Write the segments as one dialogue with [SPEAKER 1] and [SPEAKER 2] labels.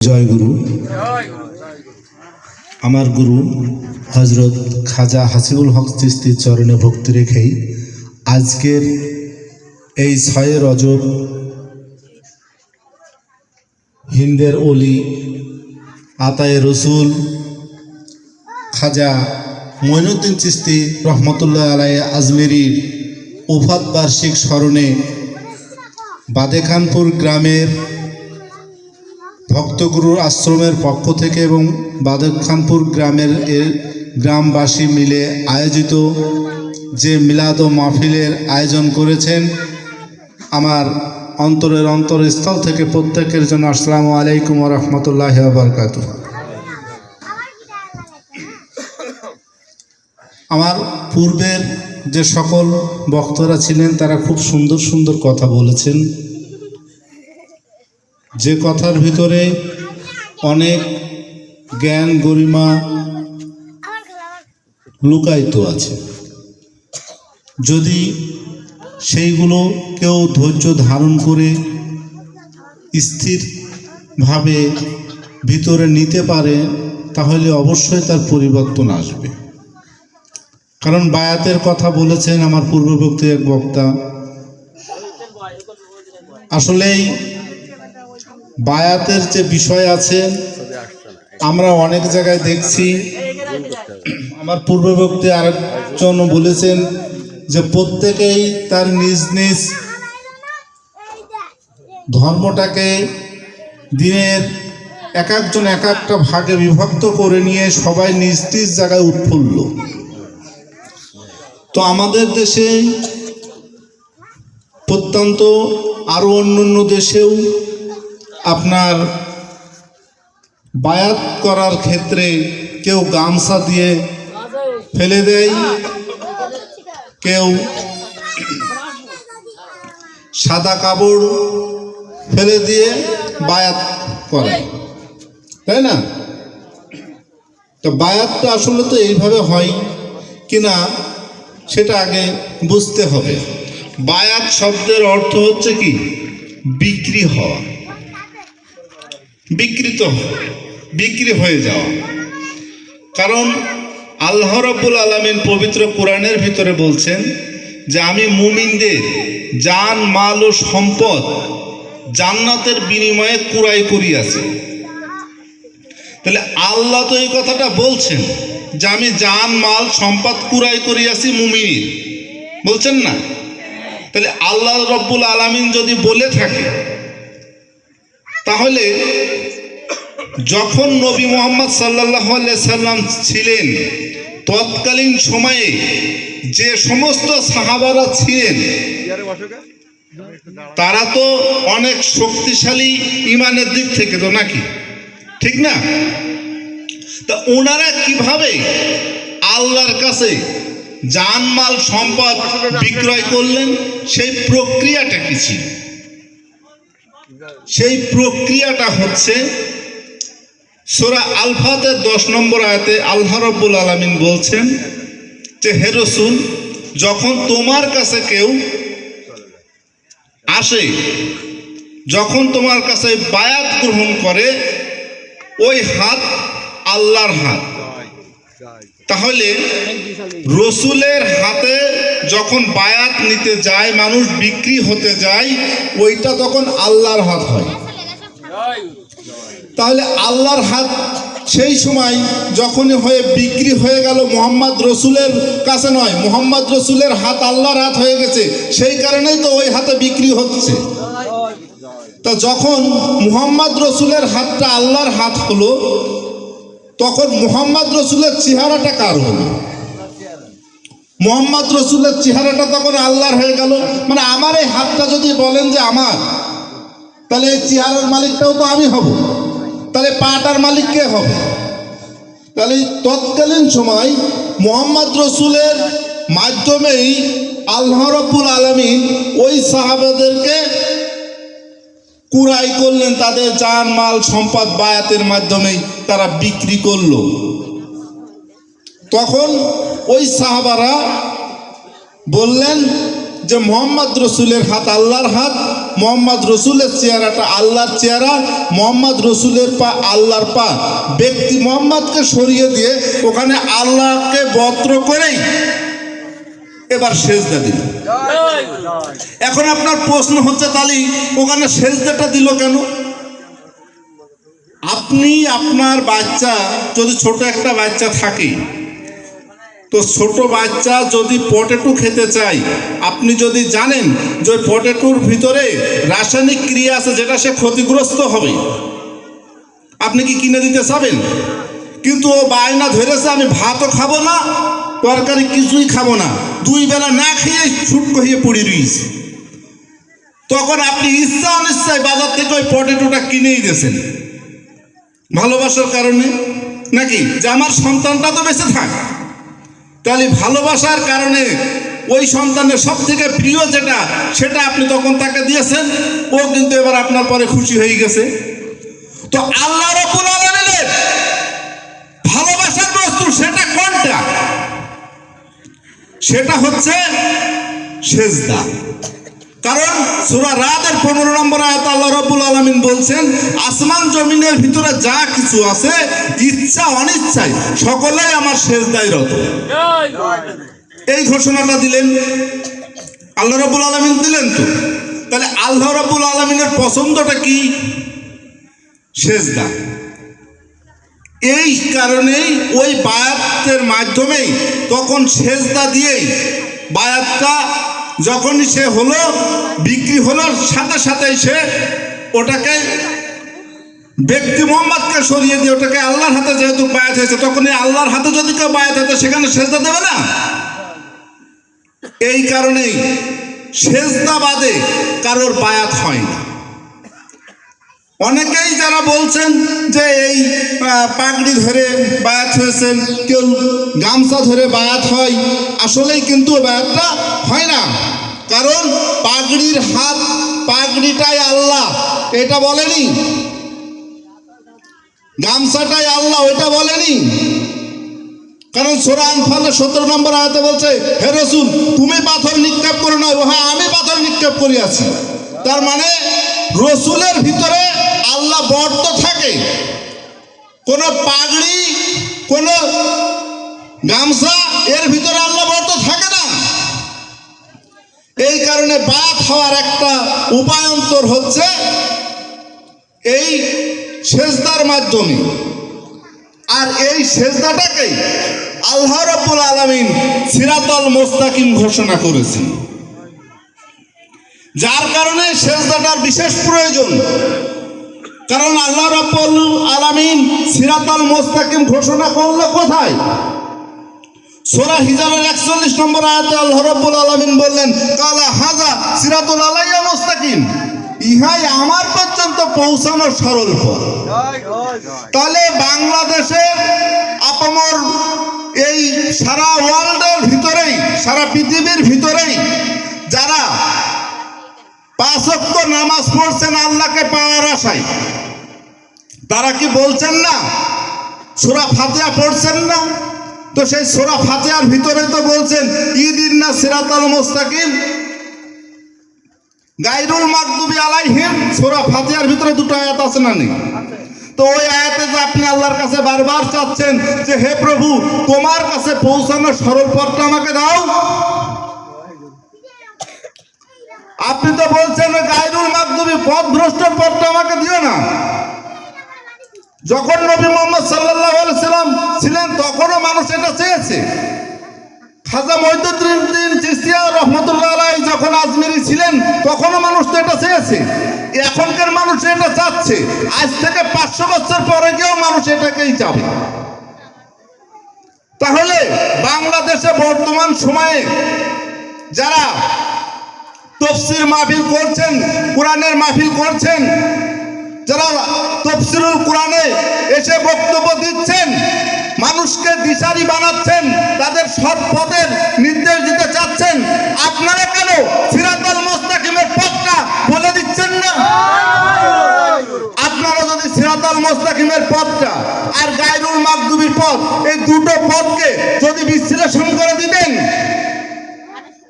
[SPEAKER 1] জয় গুরু। আমার গুরু হজরত খাজা হাসিবুল হক চিস্তির চরণে ভক্তি রেখেই আজকের এই ছয় রজব হিন্দের অলি আতায় রসুল খাজা মঈনুদ্দিন চিস্তি রহমতুল্লাহ আলাই আজমেরির উফাত বার্ষিক স্মরণে বাদেখানপুর গ্রামের ভক্তগুরুর আশ্রমের পক্ষ থেকে এবং বাদকখানপুর গ্রামের এর গ্রামবাসী মিলে আয়োজিত যে মিলাদ ও মাহফিলের আয়োজন করেছেন, আমার অন্তরের অন্তরস্থল থেকে প্রত্যেকের জন্য আসসালামু আলাইকুম রহমতুল্লাহ বরকাত আমার পূর্বের যে সকল বক্তরা ছিলেন, তারা খুব সুন্দর সুন্দর কথা বলেছেন। যে কথার ভিতরে অনেক জ্ঞান গরিমা লুকায়িত আছে। যদি সেইগুলো কেউ ধৈর্য ধারণ করে স্থিরভাবে ভিতরে নিতে পারে, তাহলে অবশ্যই তার পরিবর্তন আসবে। কারণ বায়াতের কথা বলেছেন আমার পূর্ববর্তী এক বক্তা। আসলেই বায়াতের যে বিষয় আছে, আমরা অনেক জায়গায় দেখছি। আমার পূর্ববর্তী আরেকজন বলেছেন যে প্রত্যেকেই তার নিজ নিজ ধর্মটাকে দিনের এক একজন এক একটা ভাগে বিভক্ত করে নিয়ে সবাই নিজ নিজ জায়গায় উৎফুল্ল। তো আমাদের দেশে প্রত্যন্ত আরও অন্য অন্য দেশেও আপনার বায়াত করার ক্ষেত্রে কেউ গামছা দিয়ে ফেলে দেয়, কেউ সাদা কাপড় ফেলে দিয়ে বায়াত করে। তাই না? তো বায়াতটা আসলে তো এইভাবে হয় কিনা সেটা আগে বুঝতে হবে। বায়াত শব্দের অর্থ হচ্ছে কি? বিক্রি হওয়া। বিকৃত বিক্রি হয়ে যাওয়া। কারণ আল্লাহ রব্বুল আলমিন পবিত্র কোরআনের ভিতরে বলছেন যে আমি মুমিনদের জান, মাল ও সম্পদ জান্নাতের বিনিময়ে কুরাই করিয়াছি। তাহলে আল্লাহ তো এই কথাটা বলছেন যে আমি জান, মাল, সম্পদ কুরাই করিয়াছি মুমিনীর। বলছেন না? তাহলে আল্লাহ রব্বুল আলামিন যদি বলে থাকে তাহলে যখন নবী মোহাম্মদ সাল্লাহ সাল্লাম ছিলেন, তৎকালীন সময়ে যে সমস্ত সাহাবারা ছিলেন, তারা তো অনেক শক্তিশালী ইমানের দিক থেকে তো নাকি? ঠিক না? তা ওনারা কীভাবে আল্লাহর কাছে জানমাল সম্পদ বিক্রয় করলেন? সেই প্রক্রিয়াটা কি ছিল? সেই প্রক্রিয়াটা হচ্ছে সোরা আলফাতের দশ নম্বর আয়াতে আল্লাহ রব্বুল আলমিন বলছেন যে, হে রসুল, যখন তোমার কাছে কেউ আসে, যখন তোমার কাছে বায়াত গ্রহণ করে, ওই হাত আল্লাহর হাত। তাহলে রসুলের হাতে যখন বায়াত নিতে যায়, মানুষ বিক্রি হতে যায়, ওইটা তখন আল্লাহর হাত হয়। তাহলে আল্লাহর হাত সেই সময় যখনই হয়ে বিক্রি হয়ে গেল, মোহাম্মদ রসুলের কাছে নয়, মোহাম্মদ রসুলের হাত আল্লাহর হাত হয়ে গেছে, সেই কারণেই তো ওই হাতে বিক্রি হচ্ছে। তা যখন মুহাম্মদ রসুলের হাতটা আল্লাহর হাত হলো তখন মোহাম্মদ রসুলের চেহারাটা কার হলো? মোহাম্মদ রসুলের চেহারাটা তখন আল্লাহর হয়ে গেল। মানে আমার এই হাতটা যদি বলেন যে আমার, তাহলে এই চেহারার মালিকটাও তো আমি হব। তাহলে পাটার মালিক কে হবে? তাহলে তৎকালীন সময় মোহাম্মদ রসুলের মাধ্যমেই আল্লাহ রব্বুল আলমিন ওই সাহাবাদেরকে কুরাই করলেন তাদের জান মাল, সম্পদ বায়াতের মাধ্যমেই তারা বিক্রি করল। তখন ওই সাহাবারা বললেন যে, মোহাম্মদ রসুলের হাত আল্লাহর হাত, মোহাম্মদ রসুলের চেহারাটা আল্লাহর চেহারা, মোহাম্মদ রসুলের পা আল্লাহর পা। ব্যক্তি মোহাম্মদকে সরিয়ে দিয়ে ওখানে আল্লাহকে বত্র করেই এবার সেজদা দিল। এখন আপনার প্রশ্ন হচ্ছে তাহলে ওখানে সেজদাটা দিল কেন? আপনি আপনার বাচ্চা যদি ছোট একটা বাচ্চা থাকে তো ছোট বাচ্চা যদি পটেটো খেতে চায় আপনি যদি জানেন যে পটেটোর ভিতরে রাসায়নিক ক্রিয়া আছে যেটা সে ক্ষতিগ্রস্ত হবে আপনি কি কিনে দিতে চাবেন? কিন্তু ও বায়না ধরেছে আমি ভাতও খাব না তরকারি কিছুই খাব না। দুই বেলা না খেয়ে ছুটকো হয়ে পড়ে রয়েছে তখন আপনি ইচ্ছা অনিচ্ছায় বাজার থেকে ওই পটেটোটা কিনেই দিয়েছেন। ভালোবাসার কারণে? নাকি যে আমার সন্তানটা তো বেঁচে থাক? তাহলে ভালোবাসার কারণে ওই সন্তানের সব থেকে প্রিয় যেটা, সেটা আপনি তখন তাকে দিয়েছেন, ও কিন্তু এবার আপনার পরে খুশি হয়ে গেছে। তো আল্লাহ আলামিনের সেটা হচ্ছে সেজদা। কারণ সুরা রাতের পনেরো নম্বর আয়াত আল্লাহ রব্বুল আলমিন বলছেন, আসমান জমিনের ভিতরে যা কিছু আছে, ইচ্ছা অনিচ্ছায় সকলেই আমার সেজদায় রত। এই ঘোষণাটা দিলেন, আল্লাহ রব্বুল আলমিন দিলেন তো। তাহলে আল্লাহ রব্বুল আলমিনের পছন্দটা কি? সেজদা। এই কারণেই ওই বায়াতের মাধ্যমেই তখন সেজদা দিয়েই বায়াতটা যখনই সে হলো, বিক্রি হলো, সাথে সাথেই সে ওটাকে ব্যক্তি মোহাম্মদকে সরিয়ে দিয়ে ওটাকে আল্লাহর হাতে যেহেতু বায়াত হয়েছে তখন এই আল্লাহর হাতে যদি কেউ বায়াত হতো সেখানে সেজদা দেবে না। এই কারণেই সেজদা বাদে কারোর বায়াত হয় না। অনেকেই যারা বলছেন যে এই পাগড়ি ধরে বায়াত হয়েছেন, কেউ গামছা ধরে বায়াত হয়, আসলেই কিন্তু বায়াতটা হয় না। কারণ পাগড়ির হাত, পাগড়িটাই আল্লাহ, এটা বলেনি। গামছাটাই আল্লাহ, ওইটা বলেনি। কারণ সোরা আনফালের সতেরো নম্বর আয়াতে বলছে, হে রসুল, তুমি পাথর নিক্ষেপ করো না হ্যাঁ আমি পাথর নিক্ষেপ করি আছি তার মানে রসুলের ভিতরে আল্লাহ বর্ত থাকে। কোনো পাগড়ি, কোনো গামছা, এর ভিতরে আল্লাহ বর্ত থাকে না। এই কারণে বাত হওয়ার একটা উপায়ন্তর হচ্ছে এই সেজদার মাধ্যমে। আর এই সেজদাটাকেই আল্লাহ রব্বুল আলমিন সিরাতল মোস্তাকিম ঘোষণা করেছেন। যার কারণে সেজদাটার বিশেষ প্রয়োজন। কারণ আল্লাহ রব্বুল আলমিন সিরাতল মোস্তাকিম ঘোষণা করল কোথায়? সোরা হিজাবের একচল্লিশ নম্বর আয়াতে আল্লাহ রব্বুল আলমিন বললেন, কালা হাজা সিরাতুল আলাইয়া মোস্তাকিম। ইহাই আমার পর্যন্ত পৌঁছানোর সরল পথ। তাহলে বাংলাদেশের আপামর এই সারা ওয়ার্ল্ডের ভিতরেই, সারা পৃথিবীর ভিতরেই পাঁচক্য নামাজ পড়ছেন আল্লাহকে পাওয়ার আশায়। তারা কি বলছেন না? সুরা ফাতিহা পড়ছেন না? তো সেই সোরা ফাতিহার ভিতরে তো বলছেন ইদিন না সিরাতাল মোস্তাকিম? গাইরুল মাকদুবি আলাইহিম, সোরা ফাতিহার ভিতরে দুটো আয়াত আছে না নেই? তো ওই আয়াতে যে আপনি আল্লাহর কাছে বারবার চাচ্ছেন যে, হে প্রভু, তোমার কাছে পৌঁছানোর সরল পথটা আমাকে দাও। আপনি তো বলছেন গাইরুল মাকদুবি পথ ভ্রষ্ট পথটা আমাকে দিও না। যখন নবী মোহাম্মদ সাল্লাহ সাল্লাম ছিলেন, তখনও মানুষ এটা চেয়েছে। খাজা মহিদুদ্দিন চিস্তিয়া রহমতুল্লাহ আলাই যখন আজমিরি ছিলেন, তখনও মানুষ তো এটা চেয়েছে। এখনকার মানুষ এটা চাচ্ছে। আজ থেকে পাঁচশো বছর পরে গিয়েও মানুষ এটাকেই চাবে। তাহলে বাংলাদেশে বর্তমান সময়ে যারা তফসির মাহফিল করছেন, কোরআনের মাহফিল করছেন। যারা তফসিরুল কোরআনে এসে বক্তব্য দিচ্ছেন, মানুষকে দিশারি বানাচ্ছেন, তাদের সৎ পথের নির্দেশ দিতে চাচ্ছেন, আপনারা কেন সিরাতাল মোস্তাকিমের পথটা বলে দিচ্ছেন না? আপনারা যদি সিরাতাল মোস্তাকিমের পথটা আর গায়রুল মাকদুবির পথ, এই দুটো পথকে যদি বিশ্লেষণ করে দিতেন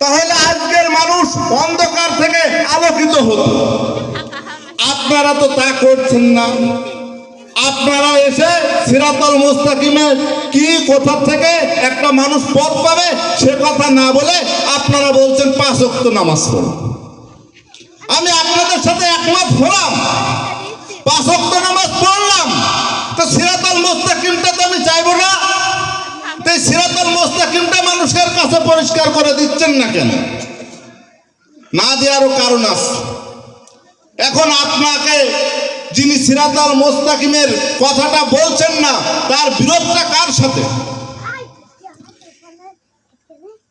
[SPEAKER 1] তাহলে আজকের মানুষ অন্ধকার থেকে আলো উপকৃত হতো আপনারা তো তা করছেন না। আপনারা এসে সিরাতল মুস্তাকিমে কি কোথা থেকে একটা মানুষ পথ পাবে সে কথা না বলে আপনারা বলছেন পাঁচ ওয়াক্ত নামাজ পড়ো। আমি আপনাদের সাথে একমত হলাম। পাঁচ ওয়াক্ত নামাজ পড়লাম। তো সিরাতল মুস্তাকিমটা তো আমি চাইব না। তো এই সিরাতল মুস্তাকিমটা মানুষের কাছে পরিষ্কার করে দিচ্ছেন না কেন? না দেওয়ারও কারণ আছে। এখন আপনাকে যিনি সিরাতাল মোস্তাকিমের কথাটা বলছেন না তার বিরোধটা কার সাথে?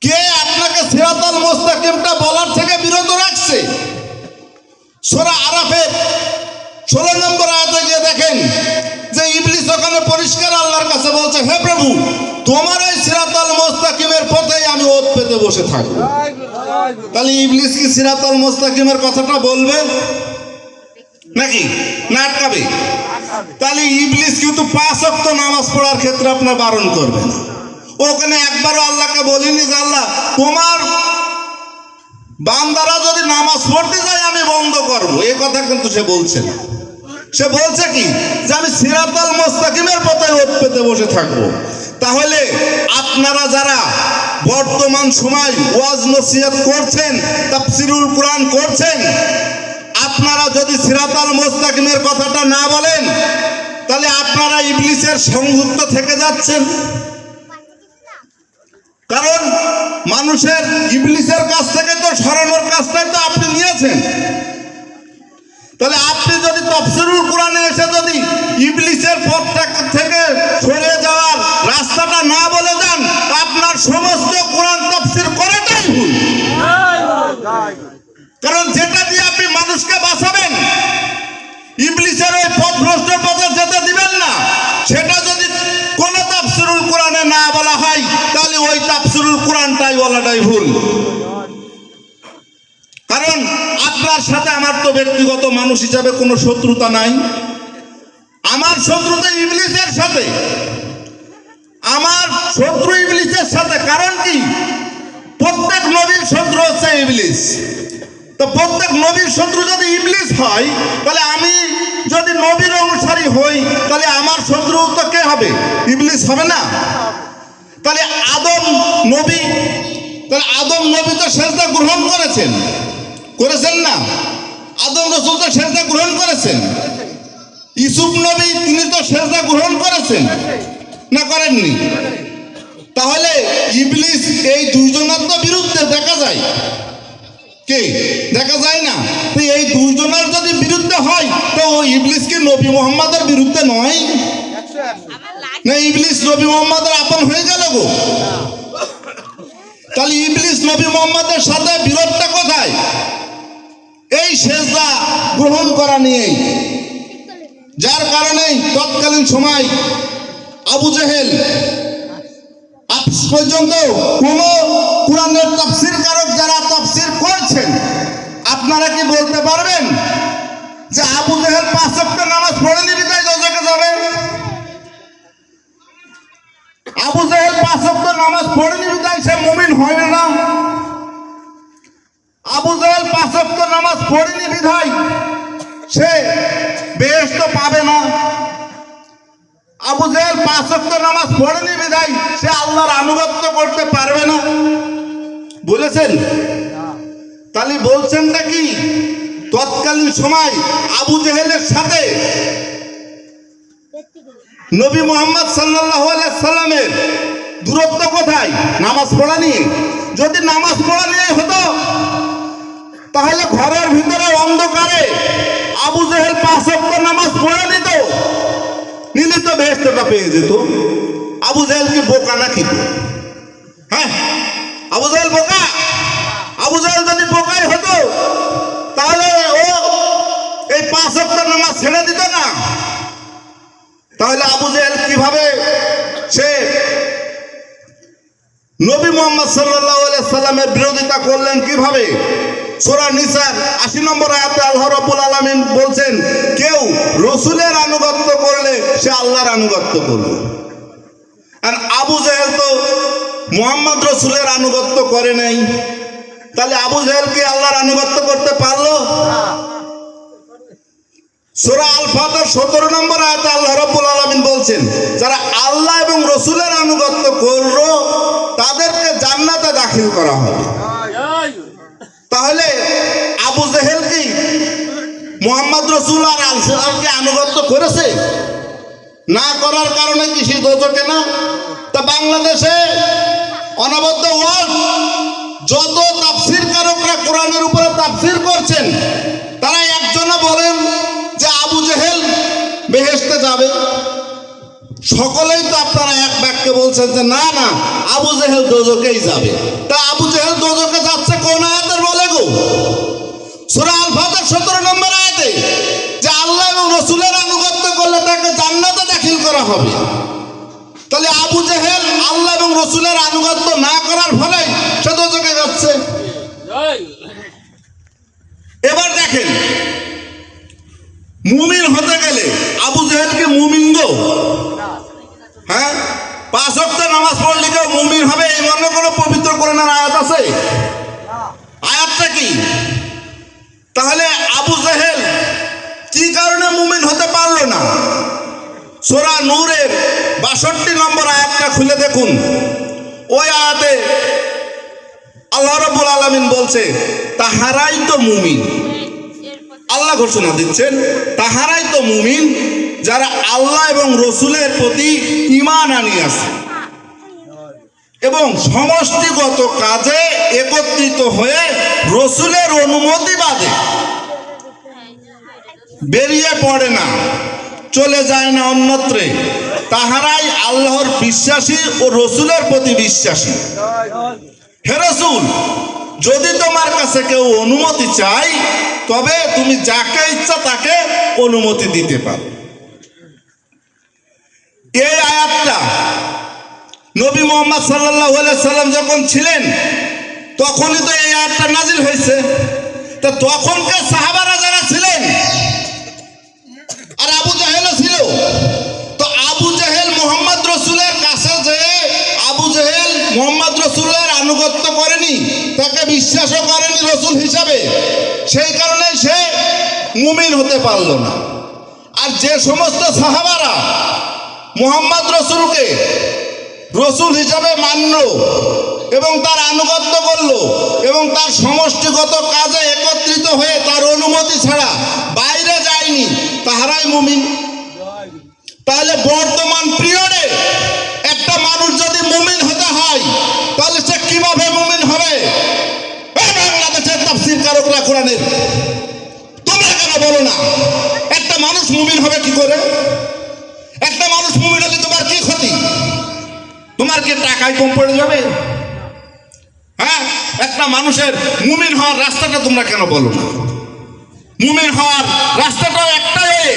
[SPEAKER 1] কে আপনাকে সিরাতাল মোস্তাকিমটা বলার থেকে বিরত রাখছে? সোরা আরাফের ষোলো নম্বর আয়াতে গিয়ে দেখেন যে ইবলিস ওখানে পরিষ্কার আল্লাহর কাছে বলছে হে প্রভু তোমার ওই সিরাতাল মোস্তাকিমের পথেই আমি ওত পেতে বসে থাকব। তাহলে ইবলিস কি সিরাতাল মোস্তাকিমের কথাটা বলবে? নাকি? না আটকাবে তাহলে ইবলিস কিন্তু পাঁচ অক্ত নামাজ পড়ার ক্ষেত্রে আপনার বারণ করবে না। ওখানে একবারও আল্লাহকে বলিনি যে আল্লাহ, তোমার বান্দারা যদি নামাজ পড়তে যায়, আমি বন্ধ করব। এই কথা কিন্তু সে বলছে না। সে বলছে কি? যে আমি সিরাতাল মোস্তাকিমের পথে ওত পেতে বসে থাকব। তাহলে আপনারা যারা বর্তমান সময় ওয়াজ নসিহত করছেন, তাফসিরুল কোরআন করছেন আপনারা যদি সিরাতাল মোস্তাকিমের কথাটা না বলেন, তাহলে আপনারা ইবলিসের সংযুক্ত থেকে যাচ্ছেন। কারণ মানুষের ইবলিসের কাছ থেকে তো সরানোর কাজটাই তো আপনি নিয়েছেন। তাহলে আপনি যদি তফসিরুল কোরআনে এসে যদি ইবলিসের পথটা থেকে সরে যাওয়ার রাস্তাটা না বলে যান আপনার সমস্ত কোরআন তফসির করাটাই ভুল। কারণ যেটা দিয়ে আপনি মানুষকে বাঁচাবেন ইংলিশের ওই পথ ভ্রষ্ট পথে যেতে দিবেন না। সেটা যদি কোন তাফসিরুল কোরআনে না বলা হয়, তাহলে ওই তাফসিরুল কোরআনটাই বলাটাই ভুল। কারণ আপনার সাথে আমার তো ব্যক্তিগত মানুষ হিসাবে কোনো শত্রুতা নাই। আমার শত্রুতা ইংলিশের সাথে। আমার শত্রু ইংলিশের সাথে। কারণ কি? প্রত্যেক নবীর শত্রু হচ্ছে ইবলিস। তো প্রত্যেক নবীর শত্রু যদি ইবলিস হয়, তাহলে আমি যদি নবীর অনুসারী হই, তাহলে আমার শত্রু তো কে হবে? ইবলিস হবে না? তাহলে আদম নবী, তাহলে আদম নবী তো সেজদা গ্রহণ করেছেন। করেছেন না? আদম রসুল তো সেজদা গ্রহণ করেছেন। ইসুফ নবী, তিনি তো সেজদা গ্রহণ করেছেন। না করেননি? তাহলে ইবলিস এই দুইজনের তো বিরুদ্ধে দেখা যায়। কে? দেখা যায় না। তো এই দুইজনের যদি বিরুদ্ধে হয়, তো ইবলিস কি নবী মোহাম্মদের বিরুদ্ধে নয়? না, ইবলিস নবী মোহাম্মদের আপন হয়ে গেল গো। তাহলে ইবলিস নবী মোহাম্মদের সাথে বিরোধটা কোথায়? এই সেজদা গ্রহণ করা নিয়েই। যার কারণে তৎকালীন সময় আবু জেহেল আজ পর্যন্ত কোন কোরআনের তফসির কারক যারা আপনারা কি বলতে পারবেন যে আবু জেহেল পাঁচ সপ্তাহ নামাজ পড়েনি বিদায় দোজকে যাবে? আবু জেহেল পাঁচ সপ্তাহ নামাজ পড়েনি বিদায় সে মুমিন হয় না আবু জেহেল পাঁচ সপ্তাহ নামাজ পড়েনি বিধায় সে বেশ তো পাবে না। আবু জেহেল পাঁচ ওয়াক্ত নামাজ পড়েনি বিধায় সে আল্লাহর আনুগত্য করতে পারবে না। বলেছেন তাহলে বলছেন নাকি তৎকালীন সময় আবু জেহেলের সাথে নবী মোহাম্মদ সাল্লাহ সাল্লামের দূরত্ব কোথায়? নামাজ পড়া নিয়ে। যদি নামাজ পড়া নিয়ে হতো, তাহলে ঘরের ভিতরে অন্ধকারে আবু জেহেল পাঁচ নামাজ পড়ে নিত। নিলে তো বেহেস্তটা পেয়ে যেত। আবু জাহেল কি বোকা নাকি? হ্যাঁ আবু জাহেল বোকা? আবু জাহেল যদি বোকাই হতো, তাহলে ও এই পাঁচ সপ্তাহ নামাজ ছেড়ে দিত না। তাহলে আবু জাহেল কীভাবে সে নবী মোহাম্মদ সাল্লাহ সাল্লামের বিরোধিতা করলেন কীভাবে? সোরা নিসার আশি নম্বর আয়াতে আল্লাহ রব্বুল আলমিন বলছেন, কেউ রসুলের আনুগত্য করলে সে আল্লাহর আনুগত্য করবে। আর আবু জাহেল তো মোহাম্মদ রসুলের আনুগত্য করে নাই। তাহলে আবু জাহেল কি আল্লাহর আনুগত্য করতে পারল? সূরা আল ফাতর সতেরো নম্বর আয়াতে আল্লাহ রব্বুল আলমিন বলছেন, যারা আল্লাহ এবং রসুলের আনুগত্য করল, তাদেরকে জান্নাতে দাখিল করা হবে। তাহলে আবু জেহেল কি মোহাম্মদ রসুল আর আল সালামকে আনুগত্য করেছে? না করার কারণে কি সে না? তা বাংলাদেশে অনবদ্য ওয়াজ যত তাফসির কারকরা কোরআনের উপরে তাফসির করছেন, তারা একজনে বলেন যে আবু জেহেল বেহেশতে যাবে। সকলেই তো আপনারা এক বাক্যে বলছেন যে না না, আবু জেহেল দোজকেই যাবে। তা আবু জেহেল দোজকে যাচ্ছে কোন আয়াতের বলে গো? সূরা আল ফাতর 17 নম্বর আয়াতে, যে আল্লাহ এবং রসুলের আনুগত্য করলে তাকে জান্নাতে দাখিল করা হবে। তাহলে আবু জেহেল আল্লাহ এবং রসুলের আনুগত্য না করার ফলে সে দোজকে যাচ্ছে এবার দেখেন, মুমিন হতে গেলে আবু জেহেল কি মুমিন গো? হ্যাঁ? পাঁচ ওয়াক্ত নামাজ পড়লে কেউ মুমিন হবে এই মর্মে কোনো পবিত্র করে কোরআনের আয়াত আছে? আয়াতটা কি? তাহলে আবু জেহেল কি কারণে মুমিন হতে পারল না? সোরা নূরের বাষট্টি নম্বর আয়াতটা খুলে দেখুন। ওই আয়াতে আল্লাহ রব্বুল আলমিন বলছে, তাহারাই তো মুমিন। আল্লাহ ঘোষণা দিচ্ছেন, তাহারাই তো মুমিন যারা আল্লাহ এবং রসুলের প্রতি ইমান আনিয়াছে। এবং সমষ্টিগত কাজে একত্রিত হয়ে রসুলের অনুমতি বাদে বেরিয়ে পড়ে না, চলে যায় না অন্যত্রে। তাহারাই আল্লাহর বিশ্বাসী ও রসুলের প্রতি বিশ্বাসী। হে রসুল, যদি তোমার কাছে কেউ অনুমতি চাই তবে তুমি যাকে ইচ্ছা তাকে অনুমতি দিতে পারো। এই আয়াতটা নবী মোহাম্মদ সাল্লাহ সাল্লাম যখন ছিলেন, তখনই তো এই আয়াতটা নাজিল হয়েছে। তা তখনকার সাহাবারা যারা ছিলেন, আর আবু আনুগত্য করেনি, তাকে বিশ্বাসও করেনি রসুল হিসাবে। সেই কারণে সে মুমিন হতে পারল না। আর যে সমস্ত সাহাবারা মোহাম্মদ রসুলকে রসুল হিসাবে মানল এবং তার আনুগত্য করল এবং তার সমষ্টিগত কাজে একত্রিত হয়ে তার অনুমতি ছাড়া বাইরে যায়নি, তাহারাই মুমিন। তাহলে বর্তমান পিরিয়ডে কারকরা কোরআনের। তোমরা কেন বলো না? একটা মানুষ মুমিন হবে কি করে? একটা মানুষ মুমিন হলে তোমার কি ক্ষতি? তোমার কি টাকায় কম পড়ে যাবে? হ্যাঁ একটা মানুষের মুমিন হওয়ার রাস্তাটা তোমরা কেন বলো না? মুমিন হওয়ার রাস্তাটাও একটাই।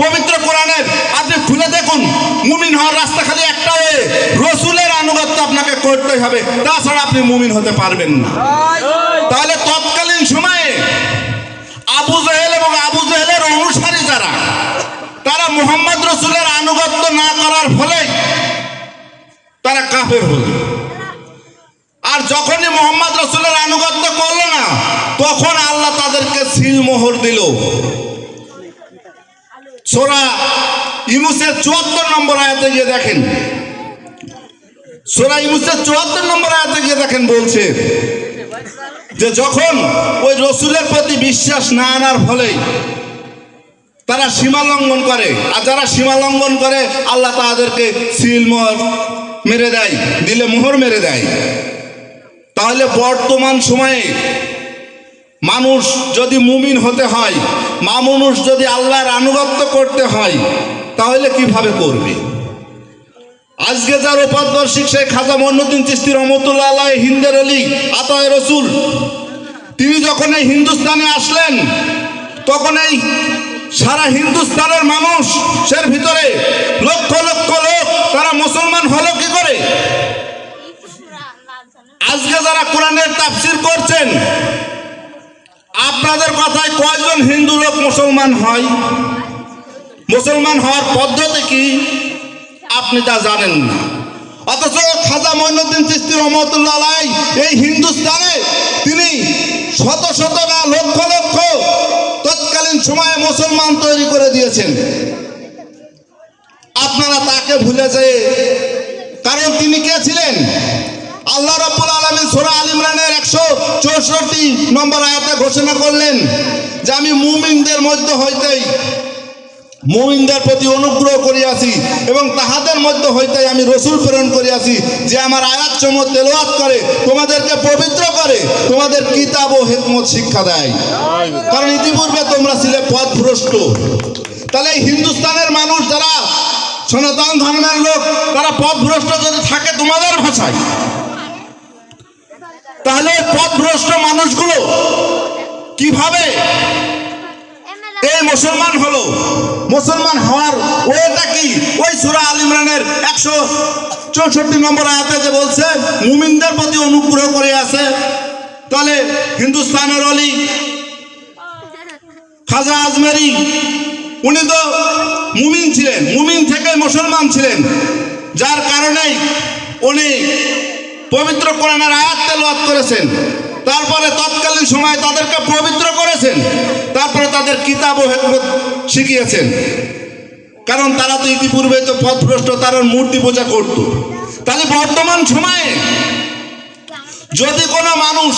[SPEAKER 1] পবিত্র কোরআনের আপনি খুলে দেখুন। মুমিন হওয়ার রাস্তা খালি একটা হয়ে রসুলের আনুগত্য আপনাকে করতেই হবে, তাছাড়া আপনি মুমিন হতে পারবেন না। তাহলে তৎকালীন সময়ে আবু জহেল এবং আবু জহেলের অনুসারী যারা, তারা মুহাম্মদ রসুলের আনুগত্য না করার ফলে তারা কাফের হল। আর যখনই মোহাম্মদ রসুলের আনুগত্য করল না, তখন আল্লাহ তাদেরকে সিল মোহর দিল। সোরা ইমুসের চুয়াত্তর নম্বর আয়াতে গিয়ে দেখেন। সোরা ইমুসের চুয়াত্তর নম্বর আয়াতে গিয়ে দেখেন বলছে যে যখন ওই রসুলের প্রতি বিশ্বাস না আনার ফলে তারা সীমা লঙ্ঘন করে, আর যারা সীমা লঙ্ঘন করে, আল্লাহ তাদেরকে সিল মোহর মেরে দেয়, দিলে মোহর মেরে দেয়। তাহলে বর্তমান সময়ে মানুষ যদি মুমিন হতে হয় মা মানুষ যদি আল্লাহর আনুগত্য করতে হয়, তাহলে কীভাবে করবে? আজকে যার উপাধ্যর্শিক শেখ খাজা মন্নুদ্দিন চিস্তি রহমতুল্লাহ আল্লাহ হিন্দের আলী আতয় রসুল, তিনি যখন এই হিন্দুস্তানে আসলেন, তখন এই সারা হিন্দুস্তানের মানুষ সের ভিতরে লক্ষ লক্ষ লোক, তারা মুসলমান হলো কি করে? আজকে যারা কোরআনের তাফসির করছেন আপনাদের কথায় কয়জন হিন্দু লোক মুসলমান হয়। মুসলমান হওয়ার পদ্ধতি কি? আপনি তা জানেন না। অথচ খাজা মঈনুদ্দিন চিস্তি রহমতুল্লাহ এই হিন্দুস্তানে তিনি শত শত বা লক্ষ লক্ষ তৎকালীন সময়ে মুসলমান তৈরি করে দিয়েছেন। আপনারা তাকে ভুলে যেয়ে কারণ তিনি কে ছিলেন? আল্লাহ রাব্বুল আলামিন সূরা আল ইমরানের 164 নম্বর আয়াতে ঘোষণা করলেন যে আমি মুমিনদের মধ্য হইতেই মুমিনদের প্রতি অনুগ্রহ করিয়াছি এবং তাহাদের মধ্য হইতে আমি রসুল প্রেরণ করিয়াছি যে আমার আয়াত সমূহ তেলাওয়াত করে, তোমাদেরকে পবিত্র করে, তোমাদের কিতাব ও হেকমত শিক্ষা দেয়। কারণ ইতিপূর্বে তোমরা ছিলে পথভ্রষ্ট। তাহলে হিন্দুস্তানের মানুষ যারা সনাতন ধর্মের লোক, তারা পথভ্রষ্ট যদি থাকে তোমাদের ভাষায় তাহলে পথভ্রষ্ট মানুষগুলো কীভাবে এই মুসলমান হলো? মুসলমান হওয়ার ওটা কি? ওই সুরা আল ইমরানের একশো চৌষট্টি নম্বর আয়াতে যে বলছে, মুমিনদের প্রতি অনুগ্রহ করে আছে। তাহলে হিন্দুস্তানের অলি, খাজা আজমেরি, উনি তো মুমিন ছিলেন, মুমিন থেকে মুসলমান ছিলেন। যার কারণেই উনি পবিত্র কোরআনের আয়াত তেলাওয়াত করেছেন। তারপরে তৎকালীন সময়ে তাদেরকে পবিত্র করেছেন। তারপরে তাদের কিতাব ও হেকমত শিখিয়েছেন। কারণ তারা তো ইতিপূর্বে তো পথভ্রষ্ট, তারা মূর্তি পূজা করত। তাহলে বর্তমান সময়ে যদি কোনো মানুষ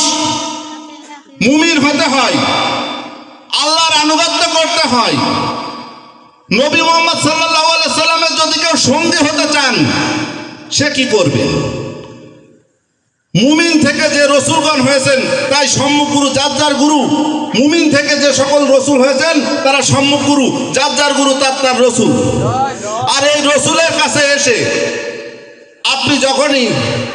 [SPEAKER 1] মুমিন হতে হয়, আল্লাহর আনুগত্য করতে হয়, নবী মোহাম্মদ সাল্লাহ সাল্লামের যদি কেউ সঙ্গী হতে চান, সে কি করবে? মুমিন থেকে যে রসুলগণ হয়েছেন, তাই সম্মুখগুরু যার যার গুরু। মুমিন থেকে যে সকল রসুল হয়েছেন, তারা সম্মুখগুরু, যার যার গুরু তার তার রসুল। আর এই রসুলের কাছে এসে আপনি যখনই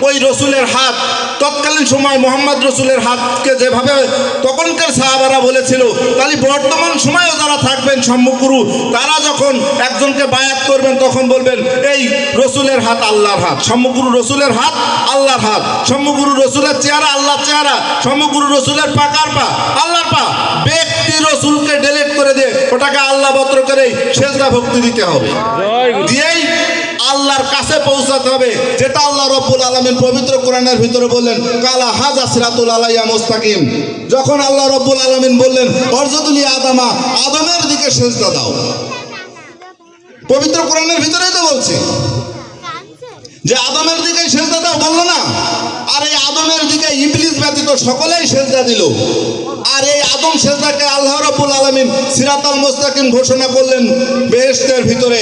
[SPEAKER 1] ওই রসুলের হাত তৎকালীন সময় মোহাম্মদ রসুলের হাতকে যেভাবে তখনকার সাহাবারা বলেছিল তাহলে বর্তমান সময়েও যারা থাকবেন সম্মুখগুরু তারা যখন একজনকে বায়াত করবেন তখন বলবেন এই রসুলের হাত আল্লাহর হাত সম্মুখগুরু রসুলের হাত আল্লাহর হাত সম্মুখগুরু রসুলের চেহারা আল্লাহর চেহারা সম্মুখগুরু রসুলের পাকার পা? আল্লাহর পা। ব্যক্তি রসুলকে ডিলিট করে দিয়ে ওটাকে আল্লাহ বত্র করে সেজদা ভক্তি দিতে হবে। দিয়েই আল্লাহর কাছে পৌঁছাতে হবে। যেটা আল্লাহ রব্বুল আলমিন পবিত্র কোরআনের ভিতরে বললেন, কালা হাজা সিরাতুল আলাইয়া মুস্তাকিম। যখন আল্লাহ রব্বুল আলমিন বললেন অর্জতুলি আদামা, আদমের দিকে সেজদা দাও। পবিত্র কোরআনের ভিতরেই তো বলছে। যে আদমের দিকে সেজদা দাও, বলল না। আর এই আদমের দিকে ইবলিস ব্যতীত সকলেই সেজদা দিল। আর এই আদম সেজদাকে আল্লাহ রব্বুল আলমিন সিরাতাল মুস্তাকিম ঘোষণা করলেন বেহেস্তের ভিতরে।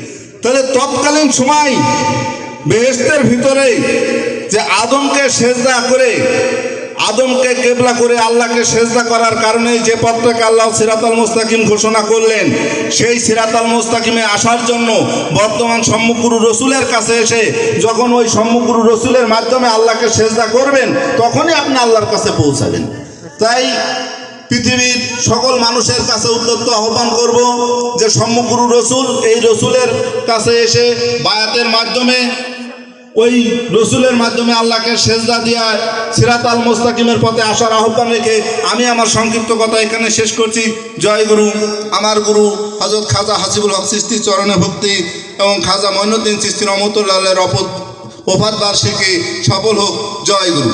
[SPEAKER 1] তাহলে তৎকালীন সময় বেহেস্তের ভিতরে যে আদমকে সেজদা করে, আদমকে কেবলা করে আল্লাহকে সেজদা করার কারণে যে পথটাকে আল্লাহ সিরাতাল মুস্তাকিম ঘোষণা করলেন, সেই সিরাতাল মুস্তাকিমে আসার জন্য বর্তমান সম্মুখগুরু রসুলের কাছে এসে যখন ওই সম্মুখগুরু রসুলের মাধ্যমে আল্লাহকে সেজদা করবেন, তখনই আপনি আল্লাহর কাছে পৌঁছাবেন। তাই পৃথিবীর সকল মানুষের কাছে উদ্যত্ত আহ্বান করব যে সম্মুখগুরু রসুল, এই রসুলের কাছে এসে বায়াতের মাধ্যমে, ওই রসুলের মাধ্যমে আল্লাহকে সেজদা দিয়া সিরাত আল মোস্তাকিমের পথে আসার আহ্বান রেখে আমি আমার সংক্ষিপ্ত কথা এখানে শেষ করছি। জয় গুরু। আমার গুরু হজরত খাজা হাসিবুল হক সৃষ্টি চরণে ভক্তি এবং খাজা মঈনুদ্দিন সৃষ্টি রহমতুল্লাহের অপত ওফাত বার্ষিকী সফল হোক। জয় গুরু।